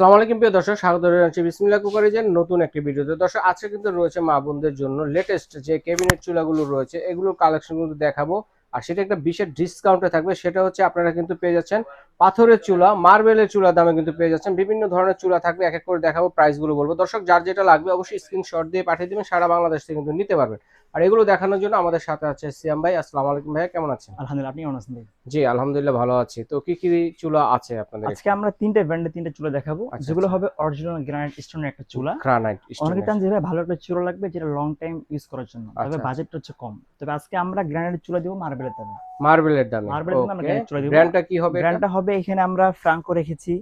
আসসালামু আলাইকুম প্রিয় দর্শক, স্বাগত জানাচ্ছি বিসমিল্লাহ কুকারিজের নতুন একটি ভিডিওতে। দর্শক, আজকে কিন্তু রয়েছে মা বোনদের জন্য লেটেস্ট যে ক্যাবিনেট চুলাগুলো রয়েছে, এগুলোর কালেকশন কিন্তু দেখাবো। আর সেটা একটা বিশেষ ডিসকাউন্টে থাকবে, সেটা হচ্ছে আপনারা কিন্তু পেয়ে যাচ্ছেন পাথরের চুলা, মার্বেলের চুলা দামে কিন্তু পেয়ে যাচ্ছেন। বিভিন্ন ধরনের চুলা থাকবে, এক এক করে দেখাবো প্রাইসগুলো বলব। দর্শক, যার যেটা লাগবে অবশ্যই স্ক্রিনশট দিয়ে পাঠিয়ে দেবেন, সারা বাংলাদেশ থেকে কিন্তু নিতে পারবেন। আর এগুলো দেখানোর জন্য আমাদের সাথে আছে সিয়াম ভাই আসসালামু আলাইকুম ভাইয়া কেমন আছেন? আলহামদুলিল্লাহ আপনি কেমন আছেন ভাই? জি আলহামদুলিল্লাহ ভালো আছি। তো কি কি চুলা আছে আপনাদের আজকে আমরা তিনটে ব্র্যান্ডের তিনটে চুলা দেখাবো আচ্ছা, যেগুলো আচ্ছা। হবে অরিজিনাল গ্রানাইট স্টোনের একটা চুলা। গ্রানাইট অনেকে চান যে ভাই ভালো একটা চুলা লাগবে যেটা লং টাইম ইউজ করার জন্য। তবে আচ্ছা, বাজেটটা হচ্ছে কম। তবে আজকে আমরা গ্রানাইটের চুলা দিব মার্বেলের দামে। মার্বেলের দামে মার্বেলের দামে আমরা granite চুলা দিব। ব্র্যান্ডটা কি হবে? ব্র্যান্ডটা হবে এখানে আমরা ফ্রাঙ্কো রেখেছি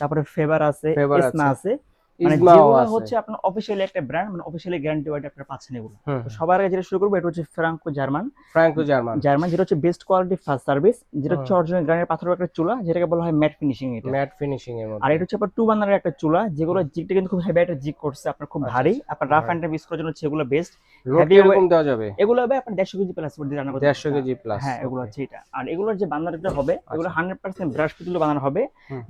তারপরে ফেভার আছে এসমা আছে। মানে ইজমাও যেগুলো আছে। হচ্ছে আপনার অফিসিয়ালি একটা ব্র্যান্ড মানে অফিসিয়ালি গ্যারান্টি ওয়াইড আপনারা পাচ্ছেন এগুলো। তো সবার আগে যেটা শুরু করব এটা হচ্ছে Franco German Franco German German যেটা হচ্ছে বেস্ট কোয়ালিটি ফার্স্ট সার্ভিস যেটা হচ্ছে অরিজিনাল গ্রানাইট পাথরের একটা চুলা যেটাকে বলা হয় ম্যাট ফিনিশিং এটা। ম্যাট ফিনিশিং এর মধ্যে। আর এটা হচ্ছে আপনার টু বার্নারের একটা চুলা যেগুলো জিগটা কিন্তু খুব হেভি একটা জিগ করছে আপনার খুব আচ্ছা, ভারী। আপনার রাফ অ্যান্ড ইউজ করার জন্য হচ্ছে বেস্ট লোড এরকম দেওয়া যাবে? এগুলো হবে আপনার দেড়শো কেজি প্লাস দিয়ে রান্না করতে দেড়শো পারবেন। কেজি প্লাস হ্যাঁ এগুলো হচ্ছে এটা। আর এগুলোর যে বান্দারটা হবে এগুলো আচ্ছা। হান্ড্রেড পার্সেন্ট ব্রাশ পিতুলে বানানো হবে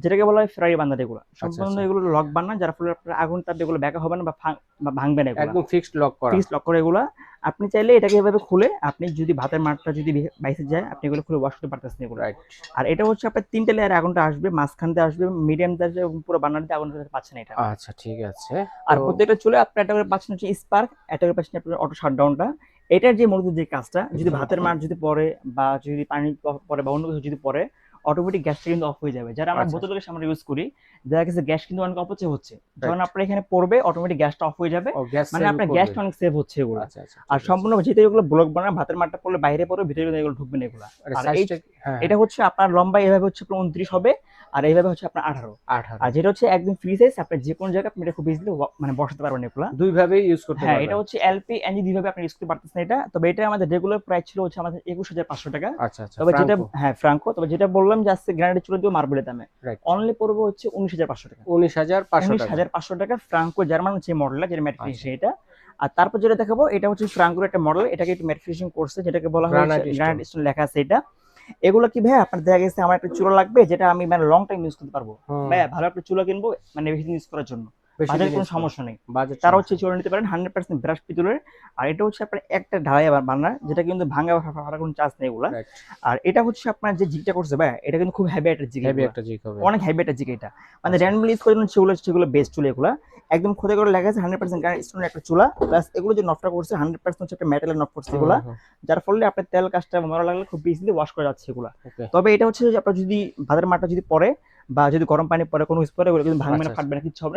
যেটাকে বলা হয় ফ্রাই বান্দার এগুলো। সম্পূর্ণ আচ্ছা। এগুলো লক বানা যার ফলে আগুন তাপ এগুলো ব্যাকা হবে না বা ভাঙবে না একদম ফিক্সড লক করা। ফিক্স লক করে এগুলো। আপনি চাইলে এটাকে এভাবে খুলে আপনি যদি ভাতের মাঠটা যদি বাইসে যায় আপনি এগুলো খুলে ওয়াশ করতে পারতেছেন এগুলো। আর এটা হচ্ছে আপনার তিনটে লেয়ার আগুনটা আসবে মাঝখান দিয়ে আসবে মিডিয়াম দিয়ে আসবে এবং পুরো বান্নার দিয়ে আগুন পাচ্ছেন এটা। আচ্ছা ঠিক আছে। আর প্রত্যেকটা চুলে আপনার একটা করে পাচ্ছেন হচ্ছে স্পার্ক একটা করে পাচ্ছেন আপনার অটো শাটডাউনটা এটার যে মূলত যে কাজটা যদি ভাতের মাঠ যদি পরে বা যদি পানি পরে বা অন্য কিছু যদি পড়ে অটোমেটিক গ্যাসটা কিন্তু অফ হয়ে যাবে। যারা আমরা আচ্ছা। বোতলের সামনে ইউজ করি দেখা গেছে গ্যাস কিন্তু অনেক অপচয় হচ্ছে। যখন আপনার এখানে পড়বে অটোমেটিক গ্যাসটা অফ হয়ে যাবে। মানে আপনার গ্যাসটা অনেক সেভ হচ্ছে এগুলো। আচ্ছা আচ্ছা আর সম্পূর্ণ যেহেতু এগুলো ব্লক বানা ভাতের মাঠটা পড়লে বাইরে পড়বে ভিতরে এগুলো ঢুকবে না এগুলো। হ্যাঁ এটা হচ্ছে আপনার লম্বা এভাবে হচ্ছে উনত্রিশ হবে। আর এইভাবে হচ্ছে আপনার আঠারো। আঠারো। আর যেটা হচ্ছে একদম ফ্রি সাইজ আপনার যে কোনো জায়গায় আপনি এটা খুব ইজিলি মানে বসাতে পারবেন এগুলো। দুই ভাবে ইউজ করতে হ্যাঁ এটা হচ্ছে এলপি এনজি দুইভাবে আপনি ইউজ করতে পারতেছেন এটা। তবে এটা আমাদের রেগুলার প্রাইস ছিল হচ্ছে আমাদের একুশ হাজার পাঁচশো টাকা। আচ্ছা আচ্ছা তবে যেটা হ্যাঁ ফ্রাঙ্কো তবে যেটা বললাম যে আজকে গ্রানাইট চুলে দিব মার্বেলের দামে। অনলি পড়বে হচ্ছে উনিশ হাজার পাঁচশো টাকা। উনিশ হাজার পাঁচশো উনিশ হাজার পাঁচশো টাকা ফ্রাঙ্কো জার্মান যে মডেলটা যেটা ম্যাট আচ্ছা। ফিনিশিং এটা। আর তারপর যেটা দেখাবো এটা হচ্ছে ফ্রাঙ্কোর একটা মডেল এটাকে একটু ম্যাট ফিনিশিং করছে যেটাকে বলা হয় গ্রানাইট স্টোন লেখা আছে এটা। এগুলো কি ভাই আপনার দেখা গেছে আমার একটা চুলো লাগবে যেটা আমি মানে লং টাইম ইউজ করতে পারব। হুম, ভাই ভালো একটা চুলো কিনবো মানে বেশি ইউজ করার জন্য। বেশি বাজারে কোনো সমস্যা নেই। তারা হচ্ছে চুলা নিতে পারেন হান্ড্রেড পার্সেন্ট ব্রাশ পিতলের। আর এটা হচ্ছে আপনার একটা ঢালাই বান্না যেটা কিন্তু ভাঙা বা কোনো চান্স নেই এগুলা। আর এটা হচ্ছে আপনার যে জিগটা করছে ভাই এটা কিন্তু খুব হেভি একটা জিগ হেভি একটা জিক হবে। অনেক হেভি একটা জিগ এটা। মানে। র্যান্ডমলি ইউজ করার জন্য সেগুলো সেগুলো বেস্ট চুলা এগুলো। একদম খোদে করে লেখা আছে হান্ড্রেড পার্সেন্ট কারণ স্টোনের একটা চুলা। প্লাস এগুলো যে নটটা করছে হান্ড্রেড পার্সেন্ট হচ্ছে একটা মেটালের নট করছে এগুলা। হুম, হুম, যার ফলে আপনার তেল কাজটা মরা লাগলে খুব ইজিলি ওয়াশ করা যাচ্ছে এগুলা। তবে এটা হচ্ছে যে আপনার যদি ভাতের মাঠটা যদি পড়ে বা যদি গরম পানি পরে কোনো কিছু পরে কিন্তু ভাঙবে না আচ্ছা, ফাটবে না কিছু হবে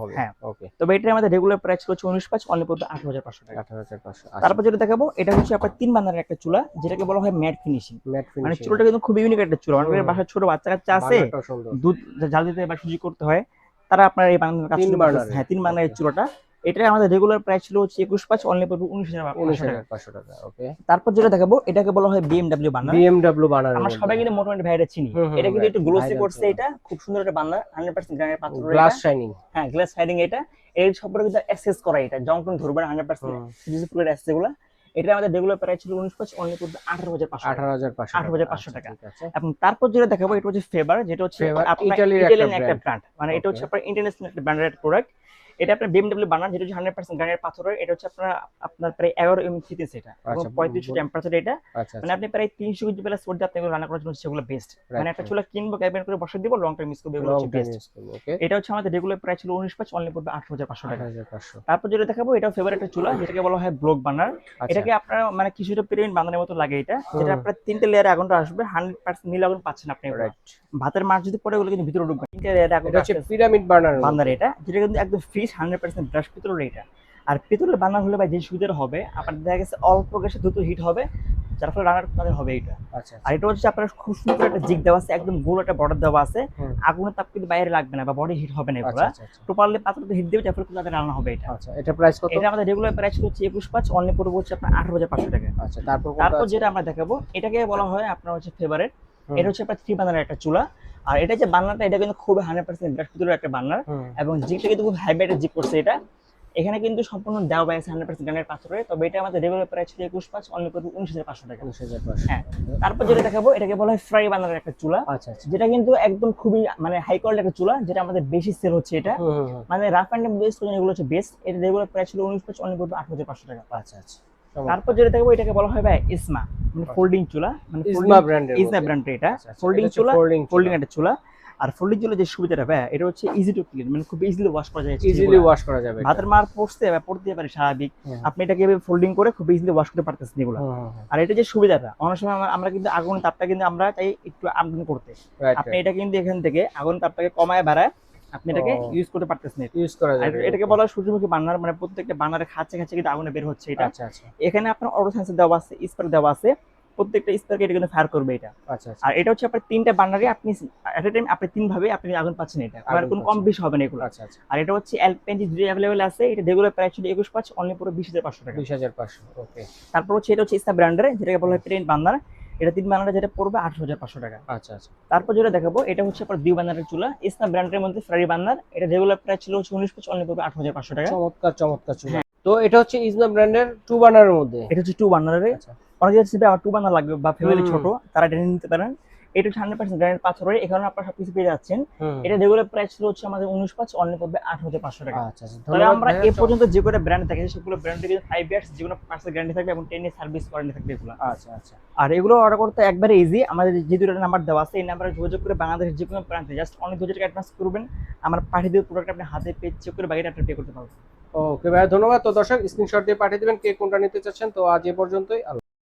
হবে। হ্যাঁ। ওকে তবে এটা আমাদের রেগুলার প্রাইস হচ্ছে উনিশ পাঁচ অনলি পড়বে আঠারো হাজার পাঁচশো টাকা। আঠারো হাজার পাঁচশো তারপর যেটা দেখাবো এটা হচ্ছে আপনার তিন বান্ধারের একটা চুলা যেটাকে বলা হয় ম্যাট ফিনিশিং। ম্যাট মানে চুলাটা কিন্তু খুব ইউনিক একটা চুলা। অনেকের। বাসায় ছোট বাচ্চা কাচ্চা আছে দুধ জাল দিতে বা সুজি করতে হয় তারা আপনার এই বান্ধার কাজ হ্যাঁ তিন বান্ধারের চুলাটা। এটা আমাদের রেগুলার প্রাইস ছিল হচ্ছে একুশ পাঁচ অনলি পড়বে উনিশ হাজার উনিশ টাকা। হাজার পাঁচশো টাকা ওকে তারপর যেটা দেখাবো এটাকে বলা হয় বিএমডাব্লিউ বান্না বিএমডব্লিউ বানার আমরা সবাই কিন্তু মোটামুটি ভাইরা চিনি। এটা কিন্তু একটু গ্লোসি করছে এটা খুব সুন্দর একটা হান্ড্রেড পার্সেন্ট গ্রানের পাথর গ্লাস শাইনিং হ্যাঁ গ্লাস সাইডিং এটা। এর কিন্তু অ্যাক্সেস করা এটা জংটন ধরবে না হান্ড্রেড পার্সেন্ট পুরো অ্যাক্সেস এগুলো। এটা আমাদের রেগুলার প্রাইস ছিল উনিশ পাঁচ অনলি পড়বে আঠারো হাজার পাঁচশো আঠারো হাজার পাঁচশো 18,500 টাকা। ঠিক আছে। এবং তারপর যেটা দেখাবো এটা হচ্ছে ফেভার যেটা হচ্ছে ইটালিয়ান একটা ব্র্যান্ড মানে এটা হচ্ছে আপনার ইন্টারন্যাশনাল একটা ব্র্যান্ডের প্রোডাক্ট এটা আপনার বিএমডব্লিউ বানান যেটা হান্ড্রেড পার্সেন্ট পাথরের এটা হচ্ছে আপনার আপনার প্রায় এগারো এম থিকনেস এটা। এবং আচ্ছা, পঁয়ত্রিশশো বল- টেম্পারেচার এটা। আচ্ছা মানে আপনি প্রায় তিনশো কেজি প্লাস আপনি রান্না করার জন্য সেগুলো বেস্ট মানে একটা চুলা কিনবো ক্যাবিনেট করে বসে দিব লং টাইম ইউজ করব এগুলো হচ্ছে বেস্ট ওকে এটা হচ্ছে আমাদের রেগুলার প্রাইস ছিল উনিশ পাঁচ অনলি পড়বে আঠারো হাজার পাঁচশো টাকা। আঠারো হাজার পাঁচশো। তারপর যেটা দেখাবো এটা ফেভার একটা চুলা যেটাকে বলা হয় ব্লক বানার আচ্ছা। এটাকে আপনার মানে কিছুটা পিরামিড বাঁধানোর মতো লাগে এটা যেটা আপনার তিনটে লেয়ারে আগুনটা আসবে হান্ড্রেড পার্সেন্ট নীল আগুন পাচ্ছেন আপনি ভাতের মাছ যদি পড়ে ওগুলো কিন্তু ভিতরে ঢুকবে। তিনটে লেয়ারে আগুন এটা হচ্ছে পিরামিড বার্নার এটা যেটা কিন্তু একদম ফ্রিজ হান্ড্রেড পার্সেন্ট ব্রাশ পিতলের এটা আর পিতলের বান্না হলে ভাই যে সুবিধাটা হবে আপনার দেখা গেছে অল্প গ্যাসে দ্রুত হিট হবে যার ফলে রান্নার তাদের হবে এটা আচ্ছা আর এটা হচ্ছে আপনার খুব সুন্দর একটা জিগ দেওয়া আছে একম গোল একটা বর্ডার দেওয়া আছে। আগুনের তাপ কিন্তু বাইরে লাগবে না বা বডি হিট হবে না আচ্ছা এগুলো আচ্ছা। আচ্ছা। প্রপারলি পাত্রতে হিট দেবে যার ফলে তাদের রান্না হবে এটা আচ্ছা এটা প্রাইস কত? এটা আমাদের রেগুলার প্রাইস হচ্ছে একুশ পাঁচ অনলি পড়বে হচ্ছে আপনার আঠারো হাজার পাঁচশো টাকা। আচ্ছা তারপর তারপর যেটা আমরা দেখাবো এটাকে বলা হয় আপনার হচ্ছে ফেভারেট এটা হচ্ছে আপনার থ্রি বার্নার একটা চুলা। আর এটা যে বান্নাটা এটা কিন্তু খুব হান্ড্রেড পার্সেন্ট ব্রাশ পিতলের একটা বান্নার এবং জিগটা কিন্তু খুব হাইব্রিড জিগ করছে এটা। এখানে কিন্তু সম্পূর্ণ দেওয়া আছে হান্ড্রেড পার্সেন্ট গ্রানের পাথরে। তবে এটা আমাদের রেগুলার প্রাইস ছিল একুশ পাঁচ অনলি করবে উনিশ হাজার পাঁচশো টাকা। উনিশ হাজার হ্যাঁ। তারপর যেটা দেখাবো এটাকে বলা হয় ফ্রাই বানানোর একটা চুলা। আচ্ছা আচ্ছা। যেটা কিন্তু একদম খুবই মানে হাই কোয়ালিটি একটা চুলা যেটা আমাদের বেশি সেল হচ্ছে এটা। মানে রাফ অ্যান্ড বেস্ট এগুলো হচ্ছে বেস্ট এটা রেগুলার প্রাইস ছিল উনিশ পাঁচ অনলি করবে আট হাজার পাঁচশো টাকা। আচ্ছা আচ্ছা। তারপর যেটা দেখব এটাকে বলা হয় ভাই ইসমা। মানে ফোল্ডিং চুলা। মানে ইসমা ব্র্যান্ডের ইসমা ব্র্যান্ডের এটা। আচ্ছা, ফোল্ডিং চুলা ফোল্ডিং ফোল্ডিং একটা চুলা। আর ফোল্ডিং চুলা যে সুবিধাটা ভাই এটা হচ্ছে ইজি টু ক্লিন মানে খুব ইজিলি ওয়াশ করা যায় ইজিলি ওয়াশ করা যাবে। ভাতের মার পড়তে বা পড়তে পারে স্বাভাবিক। আপনি এটাকে এভাবে ফোল্ডিং করে খুব ইজিলি ওয়াশ করতে পারতেছেন এগুলো। আর এটা যে সুবিধাটা অনেক সময় আমরা- কিন্তু আগুন তাপটা কিন্তু আমরা চাই একটু আমদানি করতে। আপনি এটা কিন্তু এখান থেকে আগুন তাপটাকে কমায় বাড়ায় আপনি এটাকে ইউজ করতে পারতেছেন এটা। ইউজ করা যাবে এটাকে বলা হয় সূর্যমুখী বান্নার মানে প্রত্যেকটা বান্নারের খাচ্ছে খাচ্ছে কিন্তু আগুনে বের হচ্ছে এটা। আচ্ছা আচ্ছা। এখানে আপনার অটো সেন্সর দেওয়া আছে স্পার্ক দেওয়া আছে। প্রত্যেকটা স্পার্কে এটা কিন্তু ফায়ার করবে এটা। আচ্ছা আচ্ছা। আর এটা হচ্ছে আপনার তিনটা বান্নারে আপনি এট এ টাইম আপনি তিন ভাবে আপনি আগুন পাচ্ছেন এটা। আর আগুন কোনো কম বেশি হবে না এগুলো। আচ্ছা আচ্ছা। আর এটা হচ্ছে এলপিএনজি দুটো অ্যাভেলেবেল আছে। এটা রেগুলার প্রাইস ছিল একুশ পাঁচ অনলি পুরো বিশ হাজার পাঁচশো টাকা। বিশ হাজার পাঁচশো ওকে তারপর হচ্ছে এটা হচ্ছে ইস্তা ব্র্যান্ডের যেটাকে বলা হয় ট্রেন বান্নার এটা তিন ব্যানারে যেটা পড়বে আঠারো হাজার পাঁচশো টাকা। আচ্ছা আচ্ছা। তারপর যেটা দেখাবো এটা হচ্ছে আপনার দুই ব্যানারের চুলা। ইসনা ব্র্যান্ডের মধ্যে ফ্রারি বান্নার। এটা রেগুলার প্রাইস ছিল হচ্ছে উনিশ পঁচিশ অনলি পড়বে আট হাজার পাঁচশো টাকা। চমৎকার চমৎকার চুলা। তো এটা হচ্ছে ইসনা ব্র্যান্ডের টু বার্নারের মধ্যে? এটা হচ্ছে টু বানারের আচ্ছা। অনেকে হচ্ছে টু বানার লাগবে বা ফ্যামিলি ছোট তারা এটা নিতে পারেন। এটা হচ্ছে হান্ড্রেড পার্সেন্ট গ্রানের পাথরের এখানে আপনারা সবকিছু পেয়ে যাচ্ছেন। এটা রেগুলার প্রাইস ছিল হচ্ছে আমাদের উনিশ পাঁচ অনলি পড়বে আট হাজার পাঁচশো টাকা। আচ্ছা আচ্ছা তবে আমরা এ পর্যন্ত যে কটা ব্র্যান্ড দেখেছি সেগুলো ব্র্যান্ডে কিন্তু ফাইভ ইয়ার্স যে কোনো পার্সেল গ্যারান্টি থাকবে এবং টেন ইয়ার সার্ভিস ওয়ারেন্টি থাকবে এগুলো। আচ্ছা আচ্ছা। আর এগুলো অর্ডার করতে একবারে ইজি আমাদের যে দুটো নাম্বার দেওয়া আছে এই নাম্বারে যোগাযোগ করে বাংলাদেশের যে কোনো প্রান্তে জাস্ট অনেক দু হাজার টাকা অ্যাডভান্স করবেন। আমার পাঠিয়ে দিয়ে প্রোডাক্ট আপনি হাতে পে চেক করে বাকিটা আপনি পে করতে পারবেন। ওকে ভাই ধন্যবাদ। তো দর্শক স্ক্রিনশট দিয়ে পাঠিয়ে দেবেন কে কোনটা নিতে চাচ্ছেন। তো আজ এ পর্যন্তই